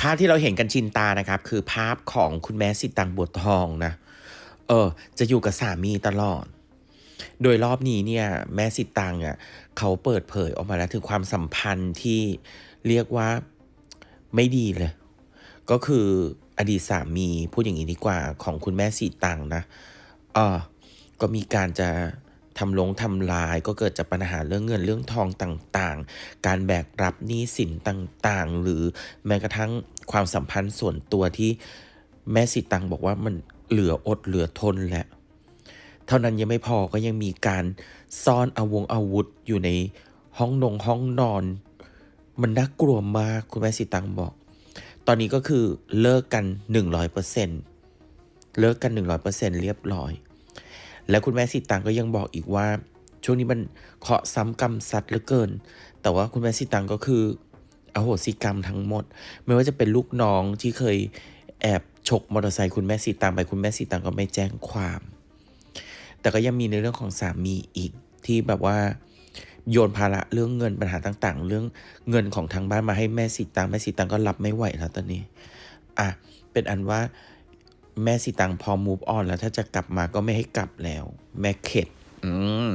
ภาพที่เราเห็นกันชินตานะครับ คือภาพของคุณแม่สิตังบัวทองนะ เออ จะอยู่กับสามีตลอด โดยรอบนี้เนี่ย แม่สิตังอะเขาเปิดเผยออกมาแล้วถึงความสัมพันธ์ที่เรียกว่าไม่ดีเลย ก็คืออดีตสามีพูดอย่างนี้ดีกว่าของคุณแม่สีตังนะเออก็มีการจะ ทำลงทำลายก็เกิดจากปัญหาเรื่องเงินเรื่องทองต่างๆ การแบกรับหนี้สินต่างๆ หรือแม้กระทั่งความสัมพันธ์ส่วนตัวที่แม่สีตังบอกว่ามันเหลืออดเหลือทนแหละ เท่านั้นยังไม่พอก็ยังมีการซ่อนอาวงอาวุธอยู่ในห้องนงห้องนอน มันน่ากลัวมากคุณแม่สีตังบอก ตอนนี้ก็คือเลิกกัน 100%เลิกกัน 100%เรียบร้อย และคุณแม่สีตังก็ยังบอกอีกว่า ช่วงนี้มันเคาะซ้ำกรรมสัตว์เหลือเกิน แต่ว่าคุณแม่สีตังก็คืออโหสิกรรมทั้งหมด ไม่ว่าจะเป็นลูกน้องที่เคยแอบฉกมอเตอร์ไซค์คุณแม่สีตังไปคุณแม่สีตังก็ไม่แจ้งความ แต่ก็ยังมีในเรื่องของสามีอีกที่แบบว่า โยนภาระเรื่องเงินปัญหาต่างๆ เรื่องเงินของทางบ้านมาให้แม่สีตังแม่สีตังก็รับไม่ไหวแล้วตอนนี้ อะเป็นอันว่า แม่สีตังพอ move on แล้วถ้าจะกลับมาก็ไม่ให้กลับแล้ว แม่เข็ด อืม